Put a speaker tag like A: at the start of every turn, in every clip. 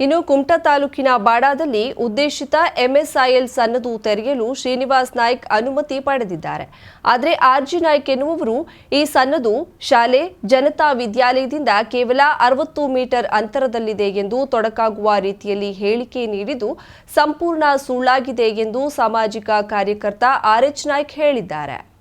A: ಇನ್ನು ಕುಮಟಾ ತಾಲೂಕಿನ ಬಾಡಾದಲ್ಲಿ ಉದ್ದೇಶಿತ ಎಂಎಸ್ಐಎಲ್ ಸನ್ನದು ತೆರೆಯಲು ಶ್ರೀನಿವಾಸ್ ನಾಯ್ಕ್ ಅನುಮತಿ ಪಡೆದಿದ್ದಾರೆ. ಆದರೆ ಆರ್ಜಿ ನಾಯ್ಕ್ ಎನ್ನುವವರು ಈ ಸನ್ನದು ಶಾಲೆ, ಜನತಾ ವಿದ್ಯಾಲಯದಿಂದ ಕೇವಲ ಅರವತ್ತು ಮೀಟರ್ ಅಂತರದಲ್ಲಿದೆ ಎಂದು ತೊಡಕಾಗುವ ರೀತಿಯಲ್ಲಿ ಹೇಳಿಕೆ ನೀಡಿದ್ದು ಸಂಪೂರ್ಣ ಸುಳ್ಳಾಗಿದೆ ಎಂದು ಸಾಮಾಜಿಕ ಕಾರ್ಯಕರ್ತ ಆರ್ಎಚ್ ನಾಯ್ಕ್ ಹೇಳಿದ್ದಾರೆ.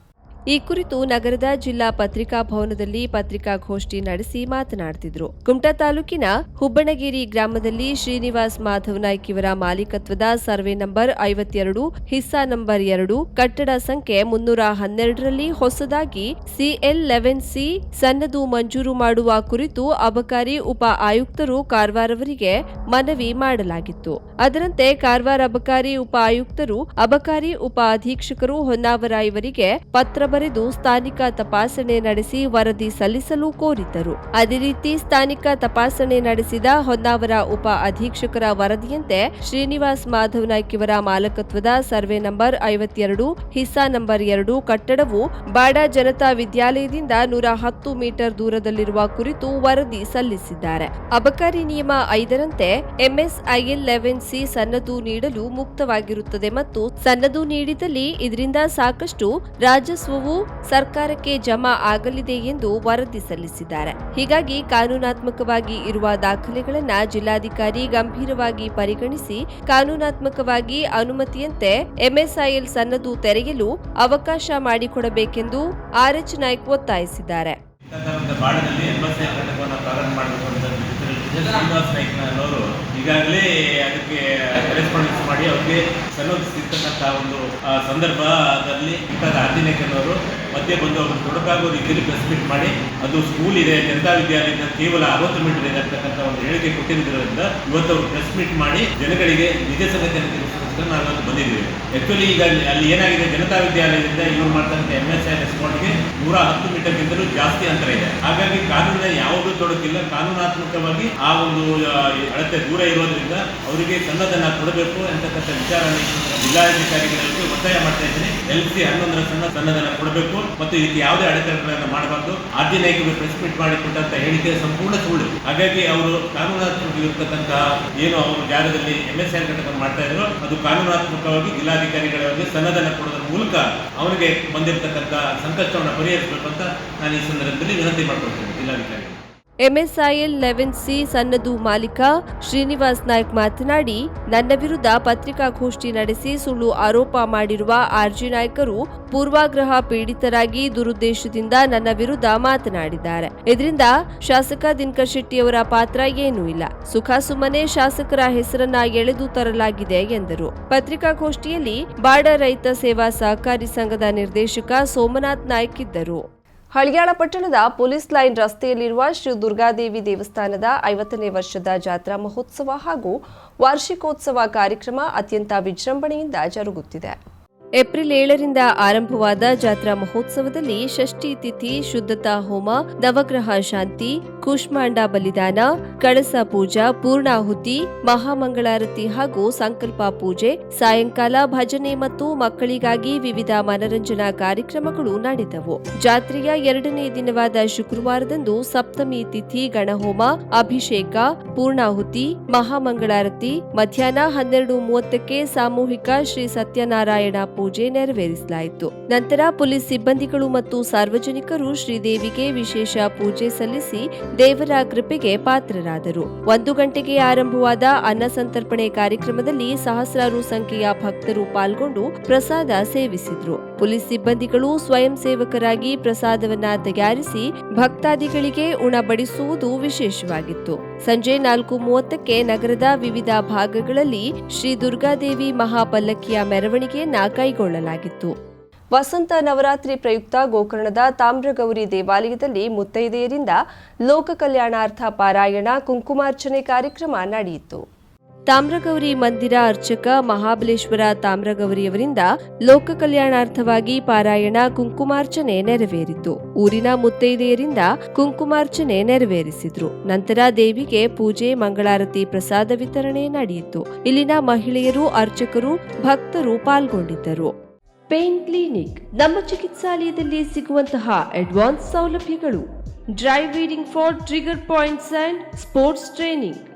A: ಈ ಕುರಿತು ನಗರದ ಜಿಲ್ಲಾ ಪತ್ರಿಕಾ ಭವನದಲ್ಲಿ ಪತ್ರಿಕಾಗೋಷ್ಠಿ ನಡೆಸಿ ಮಾತನಾಡುತ್ತಿದ್ರು ಕುಮಟಾ ತಾಲೂಕಿನ ಹುಬ್ಬಣಗೇರಿ ಗ್ರಾಮದಲ್ಲಿ ಶ್ರೀನಿವಾಸ್ ಮಾಧವ್ ನಾಯ್ಕ್ ಇವರ ಮಾಲೀಕತ್ವದ ಸರ್ವೆ ನಂಬರ್ ಐವತ್ತೆರಡು, ಹಿಸ್ಸಾ ನಂಬರ್ ಎರಡು, ಕಟ್ಟಡ ಸಂಖ್ಯೆ ಮುನ್ನೂರ ಹನ್ನೆರಡರಲ್ಲಿ ಹೊಸದಾಗಿ ಸಿಎಲ್ ಲೆವೆನ್ ಸಿ ಸನ್ನದು ಮಂಜೂರು ಮಾಡುವ ಕುರಿತು ಅಬಕಾರಿ ಉಪ ಆಯುಕ್ತರು ಕಾರವಾರವರಿಗೆ ಮನವಿ ಮಾಡಲಾಗಿತ್ತು. ಅದರಂತೆ ಕಾರವಾರ ಅಬಕಾರಿ ಉಪ ಆಯುಕ್ತರು, ಅಬಕಾರಿ ಉಪ ಅಧೀಕ್ಷಕರು ಹೊನ್ನಾವರ ಇವರಿಗೆ ಪತ್ರ ಬರೆದು ಸ್ಥಾನಿಕ ತಪಾಸಣೆ ನಡೆಸಿ ವರದಿ ಸಲ್ಲಿಸಲು ಕೋರಿದ್ದರು. ಅದೇ ರೀತಿ ಸ್ಥಾನಿಕ ತಪಾಸಣೆ ನಡೆಸಿದ ಹೊನ್ನಾವರ ಉಪ ಅಧೀಕ್ಷಕರ ವರದಿಯಂತೆ ಶ್ರೀನಿವಾಸ್ ಮಾಧವ್ ನಾಯ್ಕ ಇವರ ಮಾಲಕತ್ವದ ಸರ್ವೆ ನಂಬರ್ ಐವತ್ತೆರಡು, ಹಿಸ್ಸಾ ನಂಬರ್ ಎರಡು ಕಟ್ಟಡವು ಬಾಡ ಜನತಾ ವಿದ್ಯಾಲಯದಿಂದ ನೂರ ಹತ್ತು ಮೀಟರ್ ದೂರದಲ್ಲಿರುವ ಕುರಿತು ವರದಿ ಸಲ್ಲಿಸಿದ್ದಾರೆ. ಅಬಕಾರಿ ನಿಯಮ ಐದರಂತೆ ಎಂಎಸ್ಐಎಲ್ ಲೆವೆನ್ ಸಿ ಸನ್ನದು ನೀಡಲು ಮುಕ್ತವಾಗಿರುತ್ತದೆ ಮತ್ತು ಸನ್ನದು ನೀಡಿದಲ್ಲಿ ಇದರಿಂದ ಸಾಕಷ್ಟು ರಾಜಸ್ವವು ಸರ್ಕಾರಕ್ಕೆ ಜಮಾ ಆಗಲಿದೆ ಎಂದು ವರದಿ ಸಲ್ಲಿಸಿದ್ದಾರೆ. ಹೀಗಾಗಿ ಕಾನೂನಾತ್ಮಕವಾಗಿ ಇರುವ ದಾಖಲೆಗಳನ್ನು ಜಿಲ್ಲಾಧಿಕಾರಿ ಗಂಭೀರವಾಗಿ ಪರಿಗಣಿಸಿ ಕಾನೂನಾತ್ಮಕವಾಗಿ ಅನುಮತಿಯಂತೆ ಎಂಎಸ್ಐಎಲ್ ಸನ್ನದು ತೆರೆಯಲು ಅವಕಾಶ ಮಾಡಿಕೊಡಬೇಕೆಂದು ಆರ್ಎಚ್ ನಾಯ್ಕ್ ಒತ್ತಾಯಿಸಿದ್ದಾರೆ.
B: ಶ್ರೀನಿವಾಸ್ ನಾಯ್ಕನವರು ಈಗಾಗಲೇ ಅದಕ್ಕೆ ಕರೆಸ್ಪಾಂಡೆನ್ಸ್ ಮಾಡಿ ಅವ್ರಿಗೆ ಸಲ್ಲೋದಿಸಿರ್ತಕ್ಕಂಥ ಒಂದು ಆ, ಸಂದರ್ಭದಲ್ಲಿ ಇಂಥದ್ದು ಆರ್ಜಿನೇಕನವರು ಮಧ್ಯೆ ಬಂದು ಅವ್ರಿಗೆ ತೊಡಕಾಗೋ ರೀತಿಯಲ್ಲಿ ಪ್ರೆಸ್ ಮೀಟ್ ಮಾಡಿ ಅದು ಸ್ಕೂಲ್ ಇದೆ ಜನತಾ ವಿದ್ಯಾಲಯದಿಂದ ಕೇವಲ ಅರವತ್ತು ಮೀಟರ್ ಇದೆ ಅಂತಕ್ಕಂಥ ಒಂದು ಹೇಳಿಕೆ ಕೊಟ್ಟಿರೋದ್ರಿಂದ ಇವತ್ತು ಅವರು ಮಾಡಿ ಜನಗಳಿಗೆ ನಿಜ ಸಂಗತಿಯನ್ನು ನಾವು ಇವತ್ತು ಬಂದಿದ್ದೀವಿ. ಆ್ಯಕ್ಚುಲಿ ಈಗ ಅಲ್ಲಿ ಏನಾಗಿದೆ? ಜನತಾ ವಿದ್ಯಾಲಯದಿಂದ ಇವರು ಮಾಡ್ತಕ್ಕಂಥ ಎಂ ಎಸ್ ಐ ರೆಸ್ಪಾಂಡ್ಗೆ ನೂರ ಹತ್ತು ಮೀಟರ್ಗಿಂತಲೂ ಜಾಸ್ತಿ ಅಂತರ ಇದೆ. ಹಾಗಾಗಿ ಕಾನೂನಿನ ಯಾವುದೂ ತೊಡಕಿಲ್ಲ. ಕಾನೂನಾತ್ಮಕವಾಗಿ ಆ ಒಂದು ಅಳತೆ ದೂರ ಇರೋದ್ರಿಂದ ಅವರಿಗೆ ಸನ್ನದನ್ನ ಕೊಡಬೇಕು ಅಂತಕ್ಕಂಥ ವಿಚಾರನ ಜಿಲ್ಲಾಧಿಕಾರಿಗಳಿಗೆ ಒತ್ತಾಯ ಮಾಡ್ತಾ ಇದ್ದೀನಿ. ಎಲ್ ಸಿ ಹನ್ನೊಂದರ ಸಣ್ಣ ಸನ್ನದನ್ನ ಕೊಡಬೇಕು ಮತ್ತು ಇದಕ್ಕೆ ಯಾವುದೇ ಅಡೆತಡೆಗಳನ್ನು ಮಾಡಬಾರ್ದು. ಆರ್ಜಿ ನಾಯಕರು ಪ್ರೆಸ್ ಮೀಟ್ ಮಾಡಿ ಕೊಟ್ಟಂತ ಹೇಳಿಕೆ ಸಂಪೂರ್ಣ ಸುಳ್ಳು. ಹಾಗಾಗಿ ಅವರು ಕಾನೂನಾತ್ಮಕ ಇರತಕ್ಕಂತಹ ಏನು ಅವರು ಜಾಗದಲ್ಲಿ ಎಂ ಎಸ್ ಐ ಘಟಕ ಮಾಡ್ತಾ ಇದ್ರು ಅದು ಕಾನೂನಾತ್ಮಕವಾಗಿ ಜಿಲ್ಲಾಧಿಕಾರಿಗಳವರಿಗೆ ಸನ್ನದನ ಕೊಡೋದ್ರ ಮೂಲಕ ಅವನಿಗೆ ಬಂದಿರತಕ್ಕಂಥ ಸಂಕಷ್ಟವನ್ನು ಪರಿಹರಿಸಬೇಕು ಅಂತ ನಾನು ಈ ಸಂದರ್ಭದಲ್ಲಿ ವಿನಂತಿ ಮಾಡ್ಕೊಳ್ತೇನೆ ಜಿಲ್ಲಾಧಿಕಾರಿ
A: ಎಂಎಸ್ಐಎಲ್ ಲೆವೆನ್ ಸಿ ಸನ್ನದು ಮಾಲೀಕ ಶ್ರೀನಿವಾಸ್ ನಾಯ್ಕ್ ಮಾತನಾಡಿ, ನನ್ನ ವಿರುದ್ಧ ಪತ್ರಿಕಾಗೋಷ್ಠಿ ನಡೆಸಿ ಸುಳ್ಳು ಆರೋಪ ಮಾಡಿರುವ ಆರ್ಜಿ ನಾಯ್ಕರು ಪೂರ್ವಾಗ್ರಹ ಪೀಡಿತರಾಗಿ ದುರುದ್ದೇಶದಿಂದ ನನ್ನ ವಿರುದ್ಧ ಮಾತನಾಡಿದ್ದಾರೆ. ಇದರಿಂದ ಶಾಸಕ ದಿನಕರ್ ಶೆಟ್ಟಿಯವರ ಪಾತ್ರ ಏನೂ ಇಲ್ಲ. ಸುಖ ಸುಮ್ಮನೆ ಶಾಸಕರ ಹೆಸರನ್ನ ಎಳೆದು ತರಲಾಗಿದೆ ಎಂದರು. ಪತ್ರಿಕಾಗೋಷ್ಠಿಯಲ್ಲಿ ಬಾಡ ರೈತ ಸೇವಾ ಸಹಕಾರಿ ಸಂಘದ ನಿರ್ದೇಶಕ ಸೋಮನಾಥ್ ನಾಯ್ಕ್ ಇದ್ದರು. ಹಳಿಯಾಳ ಪಟ್ಟಣದ ಪೊಲೀಸ್ ಲೈನ್ ರಸ್ತೆಯಲ್ಲಿರುವ ಶ್ರೀ ದುರ್ಗಾದೇವಿ ದೇವಸ್ಥಾನದ ಐವತ್ತನೇ ವರ್ಷದ ಜಾತ್ರಾ ಮಹೋತ್ಸವ ಹಾಗೂ ವಾರ್ಷಿಕೋತ್ಸವ ಕಾರ್ಯಕ್ರಮ ಅತ್ಯಂತ ವಿಜೃಂಭಣೆಯಿಂದ ಜರುಗುತ್ತಿದೆ. ಏಪ್ರಿಲ್ ಏಳರಿಂದ ಆರಂಭವಾದ ಜಾತ್ರಾ ಮಹೋತ್ಸವದಲ್ಲಿ ಷಷ್ಠಿ ತಿಥಿ, ಶುದ್ಧತಾ ಹೋಮ, ನವಗ್ರಹ ಶಾಂತಿ, ಕೂಷ್ಮಾಂಡ ಬಲಿದಾನ, ಕಳಸ ಪೂಜಾ, ಪೂರ್ಣಾಹುತಿ, ಮಹಾಮಂಗಳಾರತಿ ಹಾಗೂ ಸಂಕಲ್ಪ ಪೂಜೆ, ಸಾಯಂಕಾಲ ಭಜನೆ ಮತ್ತು ಮಕ್ಕಳಿಗಾಗಿ ವಿವಿಧ ಮನರಂಜನಾ ಕಾರ್ಯಕ್ರಮಗಳು ನಡೆದವು. ಜಾತ್ರೆಯ ಎರಡನೇ ದಿನವಾದ ಶುಕ್ರವಾರದಂದು ಸಪ್ತಮಿ ತಿಥಿ ಗಣಹೋಮ, ಅಭಿಷೇಕ, ಪೂರ್ಣಾಹುತಿ, ಮಹಾಮಂಗಳಾರತಿ, ಮಧ್ಯಾಹ್ನ ಹನ್ನೆರಡು ಮೂವತ್ತಕ್ಕೆ ಸಾಮೂಹಿಕ ಶ್ರೀ ಸತ್ಯನಾರಾಯಣ ಪೂಜೆ ನೆರವೇರಿಸಲಾಯಿತು. ನಂತರ ಪೊಲೀಸ್ ಸಿಬ್ಬಂದಿಗಳು ಮತ್ತು ಸಾರ್ವಜನಿಕರು ಶ್ರೀದೇವಿಗೆ ವಿಶೇಷ ಪೂಜೆ ಸಲ್ಲಿಸಿ ದೇವರ ಕೃಪೆಗೆ ಪಾತ್ರರಾದರು. ಒಂದು ಗಂಟೆಗೆ ಆರಂಭವಾದ ಅನ್ನ ಸಂತರ್ಪಣೆ ಕಾರ್ಯಕ್ರಮದಲ್ಲಿ ಸಹಸ್ರಾರು ಸಂಖ್ಯೆಯ ಭಕ್ತರು ಪಾಲ್ಗೊಂಡು ಪ್ರಸಾದ ಸೇವಿಸಿದ್ರು. ಪೊಲೀಸ್ ಸಿಬ್ಬಂದಿಗಳು ಸ್ವಯಂ ಸೇವಕರಾಗಿ ಪ್ರಸಾದವನ್ನ ತಯಾರಿಸಿ ಭಕ್ತಾದಿಗಳಿಗೆ ಉಣಬಡಿಸುವುದು ವಿಶೇಷವಾಗಿತ್ತು. ಸಂಜೆ ನಾಲ್ಕು ಮೂವತ್ತಕ್ಕೆ ನಗರದ ವಿವಿಧ ಭಾಗಗಳಲ್ಲಿ ಶ್ರೀ ದುರ್ಗಾದೇವಿ ಮಹಾಪಲ್ಲಕ್ಕಿಯ ಮೆರವಣಿಗೆಯನ್ನ ಕೈಗೊಳ್ಳಲಾಗಿತ್ತು. ವಸಂತ ನವರಾತ್ರಿ ಪ್ರಯುಕ್ತ ಗೋಕರ್ಣದ ತಾಮ್ರಗೌರಿ ದೇವಾಲಯದಲ್ಲಿ ಮುತ್ತೈದೆಯರಿಂದ ಲೋಕ ಕಲ್ಯಾಣಾರ್ಥ ಪಾರಾಯಣ, ಕುಂಕುಮಾರ್ಚನೆ ಕಾರ್ಯಕ್ರಮ ನಡೆಯಿತು. ತಾಮ್ರಗೌರಿ ಮಂದಿರ ಅರ್ಚಕ ಮಹಾಬಲೇಶ್ವರ ತಾಮ್ರಗೌರಿಯವರಿಂದ ಲೋಕ ಕಲ್ಯಾಣಾರ್ಥವಾಗಿ ಪಾರಾಯಣ ಕುಂಕುಮಾರ್ಚನೆ ನೆರವೇರಿತು. ಊರಿನ ಮುತ್ತೈದೆಯರಿಂದ ಕುಂಕುಮಾರ್ಚನೆ ನೆರವೇರಿಸಿದ್ರು. ನಂತರ ದೇವಿಗೆ ಪೂಜೆ, ಮಂಗಳಾರತಿ, ಪ್ರಸಾದ ವಿತರಣೆ ನಡೆಯಿತು. ಇಲ್ಲಿನ ಮಹಿಳೆಯರು, ಅರ್ಚಕರು, ಭಕ್ತರು ಪಾಲ್ಗೊಂಡಿದ್ದರು. ಪೇನ್ ಕ್ಲಿನಿಕ್ ನಮ್ಮ ಚಿಕಿತ್ಸಾಲಯದಲ್ಲಿ ಸಿಗುವಂತಹ ಅಡ್ವಾನ್ಸ್ ಸೌಲಭ್ಯಗಳು. Dry reading for trigger points and sports training.